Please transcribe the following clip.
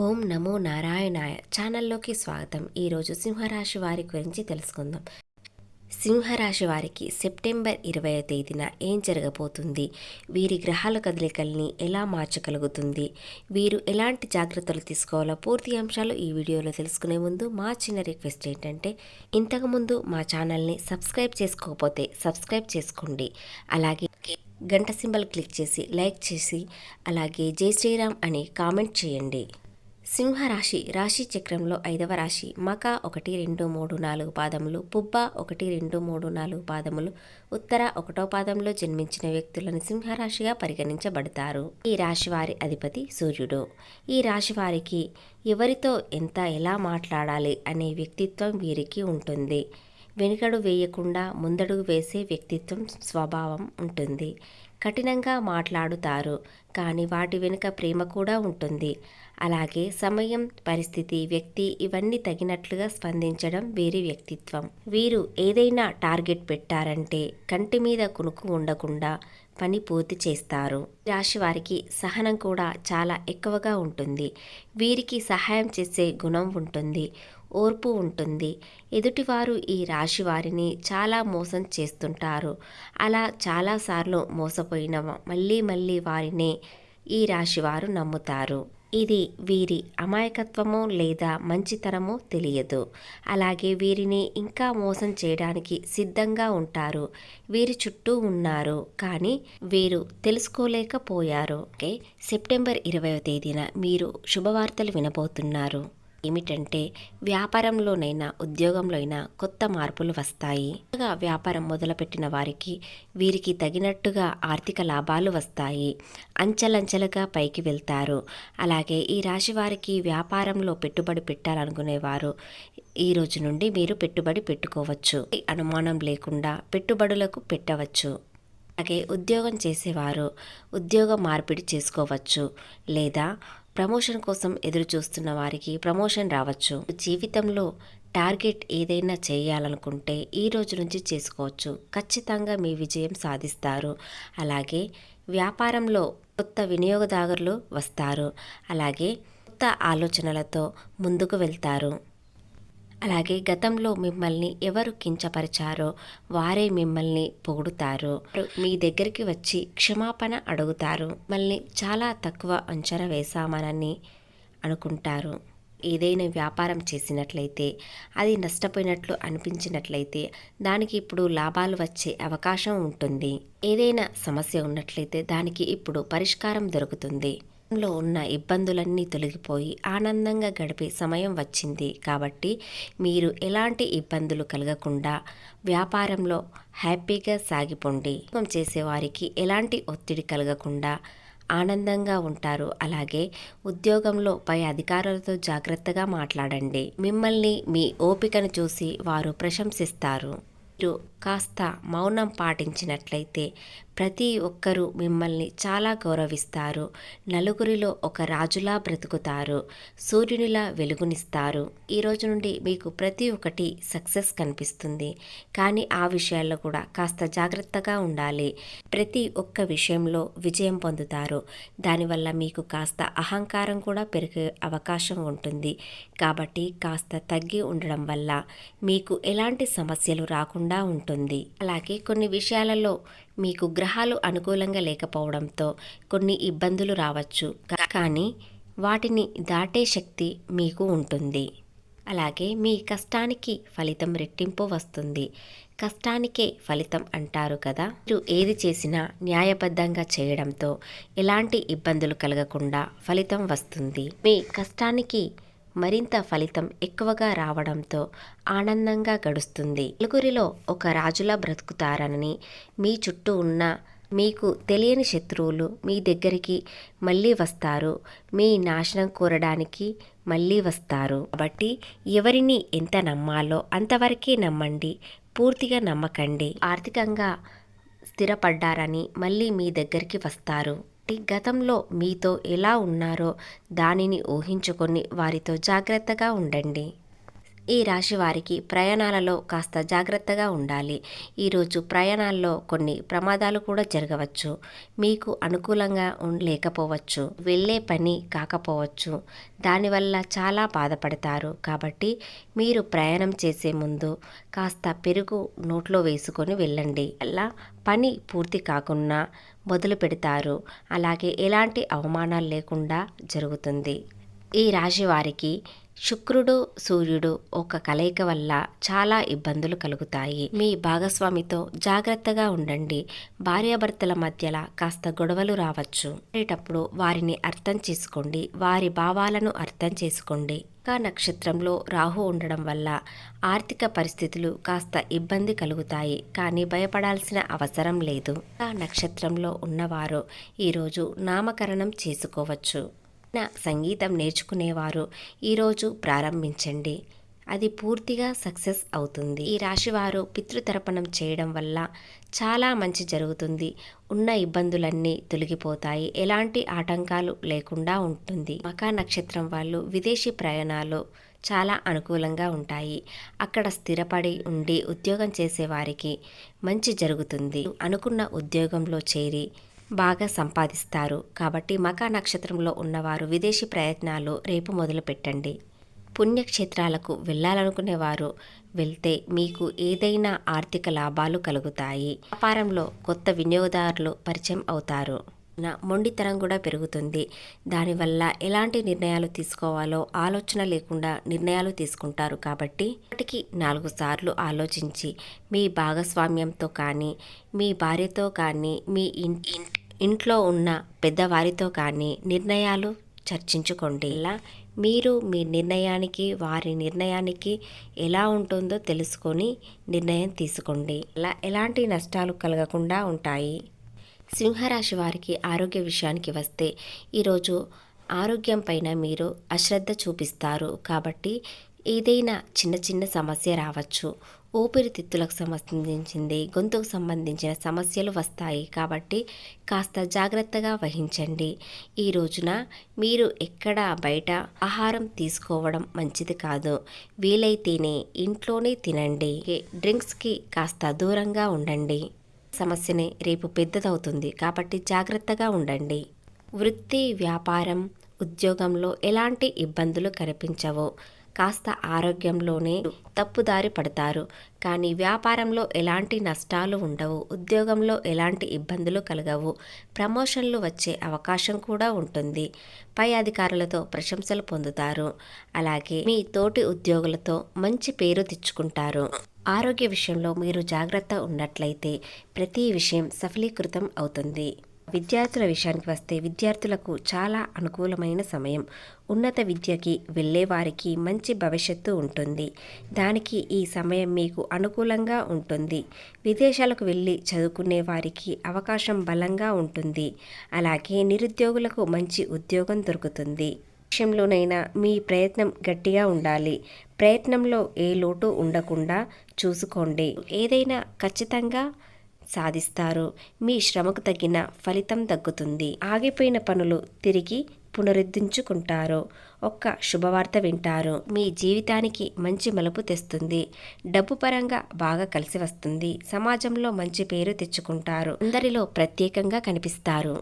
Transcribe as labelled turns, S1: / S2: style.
S1: ఓం నమో నారాయణాయ ఛానల్లోకి స్వాగతం. ఈరోజు సింహరాశి వారి గురించి తెలుసుకుందాం. సింహరాశి వారికి సెప్టెంబర్ ఇరవై తేదీన ఏం జరగబోతుంది? వీరి గ్రహాల కదలికల్ని ఎలా మార్చగలుగుతుంది? వీరు ఎలాంటి జాగ్రత్తలు తీసుకోవాలో పూర్తి అంశాలు ఈ వీడియోలో తెలుసుకునే ముందు మా చిన్న రిక్వెస్ట్ ఏంటంటే ఇంతకుముందు మా ఛానల్ని సబ్స్క్రైబ్ చేసుకోకపోతే సబ్స్క్రైబ్ చేసుకోండి. అలాగే గంట సింబల్ క్లిక్ చేసి లైక్ చేసి అలాగే జై శ్రీరామ్ అని కామెంట్ చేయండి. సింహరాశి రాశి చక్రంలో ఐదవ రాశి. మక ఒకటి రెండు మూడు నాలుగు పాదములు. పుబ్బ ఒకటి రెండు మూడు నాలుగు పాదములు. ఉత్తర ఒకటో పాదంలో జన్మించిన వ్యక్తులను సింహరాశిగా పరిగణించబడతారు. ఈ రాశి వారి అధిపతి సూర్యుడు. ఈ రాశి వారికి ఎవరితో ఎంత ఎలా మాట్లాడాలి అనే వ్యక్తిత్వం వీరికి ఉంటుంది. వెనుకడు వేయకుండా ముందడుగు వేసే వ్యక్తిత్వం స్వభావం ఉంటుంది. కఠినంగా మాట్లాడుతారు కానీ వాటి వెనుక ప్రేమ కూడా ఉంటుంది. అలాగే సమయం పరిస్థితి వ్యక్తి ఇవన్నీ తగినట్లుగా స్పందించడం వీరి వ్యక్తిత్వం. వీరు ఏదైనా టార్గెట్ పెట్టారంటే కంటి మీద కునుకు ఉండకుండా పని పూర్తి చేస్తారు. రాశి వారికి సహనం కూడా చాలా ఎక్కువగా ఉంటుంది. వీరికి సహాయం చేసే గుణం ఉంటుంది ఓర్పు ఉంటుంది. ఎదుటివారు ఈ రాశి వారిని చాలా మోసం చేస్తుంటారు. అలా చాలాసార్లు మోసపోయిన మళ్ళీ మళ్ళీ వారినే ఈ రాశివారు నమ్ముతారు. ఇది వీరి అమాయకత్వమో లేదా మంచితనము తెలియదు. అలాగే వీరిని ఇంకా మోసం చేయడానికి సిద్ధంగా ఉంటారు. వీరి చుట్టూ ఉన్నారు. కానీ వీరు తెలుసుకోలేకపోయారు. ఓకే? సెప్టెంబర్ ఇరవై తేదీన మీరు శుభవార్తలు వినబోతున్నారు. ఏమిటంటే వ్యాపారంలోనైనా ఉద్యోగంలో అయినా కొత్త మార్పులు వస్తాయి. వ్యాపారం మొదలుపెట్టిన వారికి వీరికి తగినట్టుగా ఆర్థిక లాభాలు వస్తాయి. అంచెలంచెలుగా పైకి వెళ్తారు. అలాగే ఈ రాశి వారికి వ్యాపారంలో పెట్టుబడి పెట్టాలనుకునేవారు ఈ రోజు నుండి మీరు పెట్టుబడి పెట్టుకోవచ్చు. అనుమానం లేకుండా పెట్టుబడులకు పెట్టవచ్చు. అలాగే ఉద్యోగం చేసేవారు ఉద్యోగ మార్పిడి చేసుకోవచ్చు. లేదా ప్రమోషన్ కోసం ఎదురు చూస్తున్న వారికి ప్రమోషన్ రావచ్చు. జీవితంలో టార్గెట్ ఏదైనా చేయాలనుకుంటే ఈ రోజు నుంచి చేసుకోవచ్చు. ఖచ్చితంగా మీ విజయం సాధిస్తారు. అలాగే వ్యాపారంలో కొత్త వినియోగదారులు వస్తారు. అలాగే కొత్త ఆలోచనలతో ముందుకు వెళ్తారు. అలాగే గతంలో మిమ్మల్ని ఎవరు కించపరిచారో వారే మిమ్మల్ని పొగుడుతారు. మీ దగ్గరికి వచ్చి క్షమాపణ అడుగుతారు. మళ్ళీ చాలా తక్కువ అంచనా వేశామనని అనుకుంటారు. ఏదైనా వ్యాపారం చేసినట్లయితే అది నష్టపోయినట్లు అనిపించినట్లయితే దానికి ఇప్పుడు లాభాలు వచ్చే అవకాశం ఉంటుంది. ఏదైనా సమస్య ఉన్నట్లయితే దానికి ఇప్పుడు పరిష్కారం దొరుకుతుంది. లో ఉన్న ఇబ్బందులన్నీ తొలగిపోయి ఆనందంగా గడిపే సమయం వచ్చింది. కాబట్టి మీరు ఎలాంటి ఇబ్బందులు కలగకుండా వ్యాపారంలో హ్యాపీగా సాగిపోండి. చేసేవారికి ఎలాంటి ఒత్తిడి కలగకుండా ఆనందంగా ఉంటారు. అలాగే ఉద్యోగంలో పై అధికారులతో జాగ్రత్తగా మాట్లాడండి. మిమ్మల్ని మీ ఓపికను చూసి వారు ప్రశంసిస్తారు. మీరు కాస్త మౌనం పాటించినట్లయితే ప్రతి ఒక్కరూ మిమ్మల్ని చాలా గౌరవిస్తారు. నలుగురిలో ఒక రాజులా బ్రతుకుతారు. సూర్యునిలా వెలుగునిస్తారు. ఈరోజు నుండి మీకు ప్రతి ఒక్కటి సక్సెస్ కనిపిస్తుంది. కానీ ఆ విషయాల్లో కూడా కాస్త జాగ్రత్తగా ఉండాలి. ప్రతి ఒక్క విషయంలో విజయం పొందుతారు. దానివల్ల మీకు కాస్త అహంకారం కూడా పెరిగే అవకాశం ఉంటుంది. కాబట్టి కాస్త తగ్గి ఉండడం వల్ల మీకు ఎలాంటి సమస్యలు రాకుండా ఉంటుంది. అలాగే కొన్ని విషయాలలో మీకు గ్రహాలు అనుకూలంగా లేకపోవడంతో కొన్ని ఇబ్బందులు రావచ్చు. కానీ వాటిని దాటే శక్తి మీకు ఉంటుంది. అలాగే మీ కష్టానికి ఫలితం రెట్టింపు వస్తుంది. కష్టానికే ఫలితం అంటారు కదా. మీరు ఏది చేసినా న్యాయబద్ధంగా చేయడంతో ఎలాంటి ఇబ్బందులు కలగకుండా ఫలితం వస్తుంది. మీ కష్టానికి మరింత ఫలితం ఎక్కువగా రావడంతో ఆనందంగా గడుస్తుంది. నలుగురిలో ఒక రాజులా బ్రతుకుతారని మీ చుట్టూ ఉన్న మీకు తెలియని శత్రువులు మీ దగ్గరికి మళ్ళీ వస్తారు. మీ నాశనం కోరడానికి మళ్ళీ వస్తారు. కాబట్టి ఎవరిని ఎంత నమ్మాలో అంతవరకే నమ్మండి. పూర్తిగా నమ్మకండి. ఆర్థికంగా స్థిరపడ్డారని మళ్ళీ మీ దగ్గరికి వస్తారు. గతంలో మీతో ఎలా ఉన్నారో దానిని ఊహించుకొని వారితో జాగ్రత్తగా ఉండండి. ఈ రాశి వారికి ప్రయాణాలలో కాస్త జాగ్రత్తగా ఉండాలి. ఈరోజు ప్రయాణాల్లో కొన్ని ప్రమాదాలు కూడా జరగవచ్చు. మీకు అనుకూలంగా లేకపోవచ్చు వెళ్ళే పని కాకపోవచ్చు. దానివల్ల చాలా బాధపడతారు. కాబట్టి మీరు ప్రయాణం చేసే ముందు కాస్త పెరుగు నోట్లో వేసుకొని వెళ్ళండి. అలా పని పూర్తి కాకుండా మొదలు పెడతారు. అలాగే ఎలాంటి అవమానాలు లేకుండా జరుగుతుంది. ఈ రాశి వారికి శుక్రుడు సూర్యుడు ఒక కలయిక వల్ల చాలా ఇబ్బందులు కలుగుతాయి. మీ భాగస్వామితో జాగ్రత్తగా ఉండండి. భార్యాభర్తల మధ్యలో కాస్త గొడవలు రావచ్చు. అనేటప్పుడు వారిని అర్థం చేసుకోండి. వారి భావాలను అర్థం చేసుకోండి. ఇంకా నక్షత్రంలో రాహు ఉండడం వల్ల ఆర్థిక పరిస్థితులు కాస్త ఇబ్బంది కలుగుతాయి. కానీ భయపడాల్సిన అవసరం లేదు. ఆ నక్షత్రంలో ఉన్నవారు ఈరోజు నామకరణం చేసుకోవచ్చు. సంగీతం నేర్చుకునేవారు. ఈరోజు ప్రారంభించండి. అది పూర్తిగా సక్సెస్ అవుతుంది. ఈ రాశివారు పితృతర్పణం చేయడం వల్ల చాలా మంచి జరుగుతుంది. ఉన్న ఇబ్బందులన్నీ తొలగిపోతాయి. ఎలాంటి ఆటంకాలు లేకుండా ఉంటుంది. మకా నక్షత్రం వాళ్ళు విదేశీ ప్రయాణాలు చాలా అనుకూలంగా ఉంటాయి. అక్కడ స్థిరపడి ఉండి ఉద్యోగం చేసేవారికి మంచి జరుగుతుంది. అనుకున్న ఉద్యోగంలో చేరి బాగా సంపాదిస్తారు. కాబట్టి మకా నక్షత్రంలో ఉన్నవారు విదేశీ ప్రయత్నాలు రేపు మొదలు పెట్టండి పుణ్యక్షేత్రాలకు వెళ్ళాలనుకునేవారు వెళ్తే మీకు ఏదైనా ఆర్థిక లాభాలు కలుగుతాయి. వ్యాపారంలో కొత్త వినియోగదారులు పరిచయం అవుతారు. నా మొండితనం కూడా పెరుగుతుంది. దానివల్ల ఎలాంటి నిర్ణయాలు తీసుకోవాలో ఆలోచన లేకుండా నిర్ణయాలు తీసుకుంటారు కాబట్టి ఒకటికి నాలుగు సార్లు ఆలోచించి మీ భాగస్వామ్యంతో కానీ మీ భార్యతో కానీ మీ ఇంటి ఇంట్లో ఉన్న పెద్దవారితో కానీ నిర్ణయాలు చర్చించుకోండి. ఇలా మీరు మీ నిర్ణయానికి వారి నిర్ణయానికి ఎలా ఉంటుందో తెలుసుకొని నిర్ణయం తీసుకోండి. ఇలా ఎలాంటి నష్టాలు కలగకుండా ఉంటాయి? సింహరాశి వారికి ఆరోగ్య విషయానికి వస్తే ఈరోజు ఆరోగ్యం పైన మీరు అశ్రద్ధ చూపిస్తారు. కాబట్టి ఏదైనా చిన్న చిన్న సమస్య రావచ్చు. ఊపిరితిత్తులకు సంబంధించింది గొంతుకు సంబంధించిన సమస్యలు వస్తాయి కాబట్టి కాస్త జాగ్రత్తగా వహించండి. ఈ రోజున మీరు ఎక్కడ బయట ఆహారం తీసుకోవడం మంచిది కాదు. వీలైతేనే ఇంట్లోనే తినండి. డ్రింక్స్కి కాస్త దూరంగా ఉండండి. సమస్యని రేపు పెద్దదవుతుంది కాబట్టి జాగ్రత్తగా ఉండండి. వృత్తి వ్యాపారం ఉద్యోగంలో ఎలాంటి ఇబ్బందులు కనిపించవు. కాస్త ఆరోగ్యంలోనే తప్పుదారి పడతారు. కానీ వ్యాపారంలో ఎలాంటి నష్టాలు ఉండవు. ఉద్యోగంలో ఎలాంటి ఇబ్బందులు కలగవు. ప్రమోషన్లు వచ్చే అవకాశం కూడా ఉంటుంది. పై అధికారులతో ప్రశంసలు పొందుతారు. అలాగే మీ తోటి ఉద్యోగులతో మంచి పేరు తెచ్చుకుంటారు. ఆరోగ్య విషయంలో మీరు జాగ్రత్త ఉన్నట్లయితే ప్రతి విషయం సఫలీకృతం అవుతుంది. విద్యార్థుల విషయానికి వస్తే విద్యార్థులకు చాలా అనుకూలమైన సమయం. ఉన్నత విద్యకి వెళ్ళేవారికి మంచి భవిష్యత్తు ఉంటుంది. దానికి ఈ సమయం మీకు అనుకూలంగా ఉంటుంది. విదేశాలకు వెళ్ళి చదువుకునే వారికి అవకాశం బలంగా ఉంటుంది. అలాగే నిరుద్యోగులకు మంచి ఉద్యోగం దొరుకుతుంది. విషయంలోనైనా మీ ప్రయత్నం గట్టిగా ఉండాలి. ప్రయత్నంలో ఏ లోటు ఉండకుండా చూసుకోండి. ఏదైనా ఖచ్చితంగా సాధిస్తారు. మీ శ్రమకు తగిన ఫలితం దక్కుతుంది. ఆగిపోయిన పనులు తిరిగి పునరుద్ధరించుకుంటారు. ఒక్క శుభవార్త వింటారు. మీ జీవితానికి మంచి మలుపు తెస్తుంది. డబ్బు పరంగా బాగా కలిసి వస్తుంది. సమాజంలో మంచి పేరు తెచ్చుకుంటారు. అందరిలో ప్రత్యేకంగా కనిపిస్తారు.